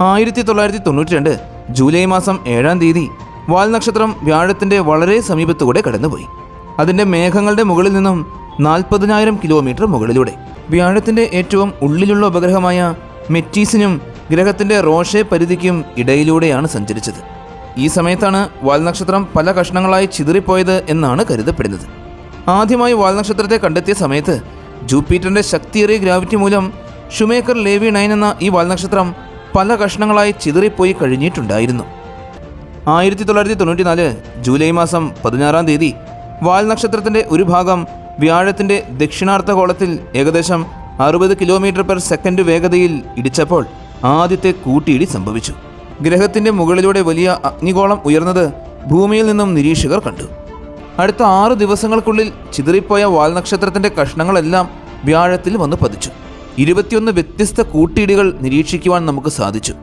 ആയിരത്തി തൊള്ളായിരത്തി തൊണ്ണൂറ്റി രണ്ട് ജൂലൈ മാസം ഏഴാം തീയതി വാൽനക്ഷത്രം വ്യാഴത്തിന്റെ വളരെ സമീപത്തുകൂടെ കടന്നുപോയി. അതിന്റെ മേഘങ്ങളുടെ മുകളിൽ നിന്നും നാൽപ്പതിനായിരം കിലോമീറ്റർ മുകളിലൂടെ. വ്യാഴത്തിന്റെ ഏറ്റവും ഉള്ളിലുള്ള ഉപഗ്രഹമായ മെറ്റീസിനും ഗ്രഹത്തിന്റെ റോഷെ പരിധിക്കും ഇടയിലൂടെയാണ് സഞ്ചരിച്ചത്. ഈ സമയത്താണ് വാൽനക്ഷത്രം പല കഷ്ണങ്ങളായി ചിതറിപ്പോയത് എന്നാണ് കരുതപ്പെടുന്നത്. ആദ്യമായി വാൽനക്ഷത്രത്തെ കണ്ടെത്തിയ സമയത്ത് ജൂപ്പിറ്ററിന്റെ ശക്തിയേറിയ ഗ്രാവിറ്റി മൂലം ഷുമേക്കർ ലേവി നയൻ എന്ന ഈ വാൽ നക്ഷത്രം പല കഷ്ണങ്ങളായി ചിതറിപ്പോയി കഴിഞ്ഞിട്ടുണ്ടായിരുന്നു. ആയിരത്തി തൊള്ളായിരത്തി തൊണ്ണൂറ്റിനാല് ജൂലൈ മാസം പതിനാറാം തീയതി വാൽ നക്ഷത്രത്തിന്റെ ഒരു ഭാഗം വ്യാഴത്തിന്റെ ദക്ഷിണാർദ്ധഗോളത്തിൽ ഏകദേശം അറുപത് കിലോമീറ്റർ പെർ സെക്കൻഡ് വേഗതയിൽ ഇടിച്ചപ്പോൾ ആദ്യത്തെ കൂട്ടിയിടി സംഭവിച്ചു. ഗ്രഹത്തിന്റെ മുകളിലൂടെ വലിയ അഗ്നികോളം ഉയർന്നത് ഭൂമിയിൽ നിന്നും നിരീക്ഷകർ കണ്ടു. അടുത്ത ആറ് ദിവസങ്ങൾക്കുള്ളിൽ ചിതറിപ്പോയ വാൽ നക്ഷത്രത്തിന്റെ കഷ്ണങ്ങളെല്ലാം വ്യാഴത്തിൽ വന്ന് പതിച്ചു. ഇരുപത്തിയൊന്ന് വ്യത്യസ്ത കൂട്ടിയിടികൾ നിരീക്ഷിക്കുവാൻ നമുക്ക് സാധിച്ചു.